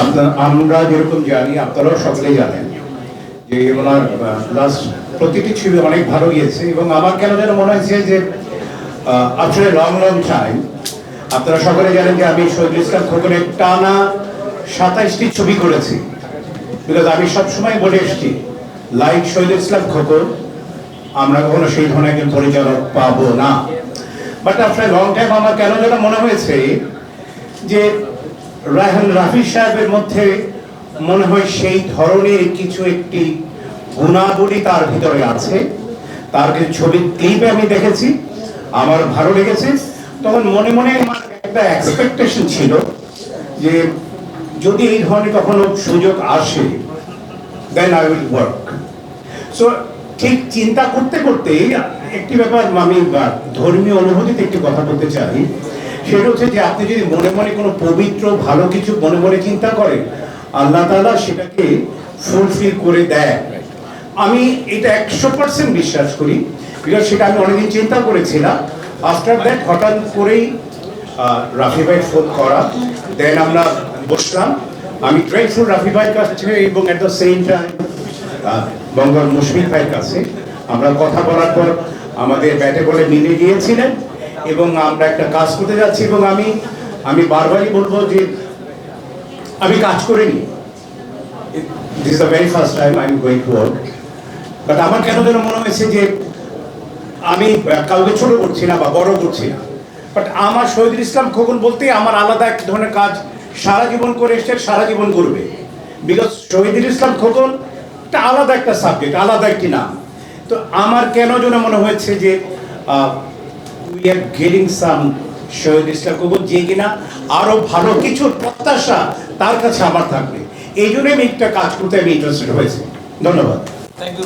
আপনার আমরা যেরকম জানি, আপনারাও সকলেই জানেন যে ওনার লাস্ট প্রতিটি ছবি অনেক ভালো গিয়েছে এবং আমার কেন যেন মনে হয়েছে যে আফটার লং লং টাইম আপনারা সকলে জানেন যে আমি শহীদুল ইসলাম খোকনের টানা সাতাইশটি ছবি করেছি। বিকজ আমি সবসময় বলে এসেছি লাইক শহীদুল ইসলাম খোকন, আমরা কখনো সেই ধরনের একজন পরিচালক পাবো না। বাট আফটার লং টাইম আমার কেন যেন মনে হয়েছে যে রায়হান রাফি সাহেবের মধ্যে মনে হয় সেই ধরনের কিছু একটি গুণাবলী তার ভিতরে আছে। তার কিছু ছবির ক্লিপে আমি দেখেছি, আমার ভালো লেগেছে। তখন মনে মনে আমার একটা এক্সপেকটেশন ছিল যে যদি এই ধরনের কখনো সুযোগ আসে then I will work so ঠিক চিন্তা করতে করতে একটি ব্যাপার আমি ধর্মীয় অনুভূতিতে একটি কথা বলতে চাই। সেটা হচ্ছে যে আপনি যদি মনে মনে কোনো পবিত্র, ভালো কিছু মনে মনে চিন্তা করেন, আল্লাহ তাআলা সেটাকে ফুলফিল করে দেয়। আমি এটা একশো পার্সেন্ট বিশ্বাস করি বিকজ সেটা আমি অনেকদিন চিন্তা করেছিলাম। আফটার দ্যাট হঠাৎ করেই রাফি ভাই ফোন করা। দেন আমরা বসলাম। আমি গ্রেটফুল রাফি ভাইয়ের কাছে এবং অ্যাট দ্য সেম টাইম বঙ্গল মুশফিক ভাইয়ের কাছে। আমরা কথা বলার পর আমাদের ব্যাটে বলে মিলে গিয়েছিলেন। এবং আমরা একটা কাজ করতে যাচ্ছি এবং আমি আমি বারবারই বলব যে আমি কাজ করিনি। This the very first time I am going to work but আমার কেন যেন মনে হয়েছে যে আমি কাউকে ছোট করছি না বা বড় করছি না। বাট আমার শহীদুল ইসলাম খোকন বলতে আমার আলাদা এক ধরনের কাজ, সারা জীবন করে এসছে সারা জীবন করবে। বিকজ শহীদুল ইসলাম খোকন একটা আলাদা একটা সাবজেক্ট আলাদা একটি নাম। তো আমার কেন যেন মনে হয়েছে যে we are getting some Shahid Islam Khokon যে কিনা আরও ভালো কিছুর প্রত্যাশা তার কাছে আমার থাকবে। এই জন্য আমি একটা কাজ করতে আমি ইন্টারেস্টেড হয়েছি। ধন্যবাদ। Thank you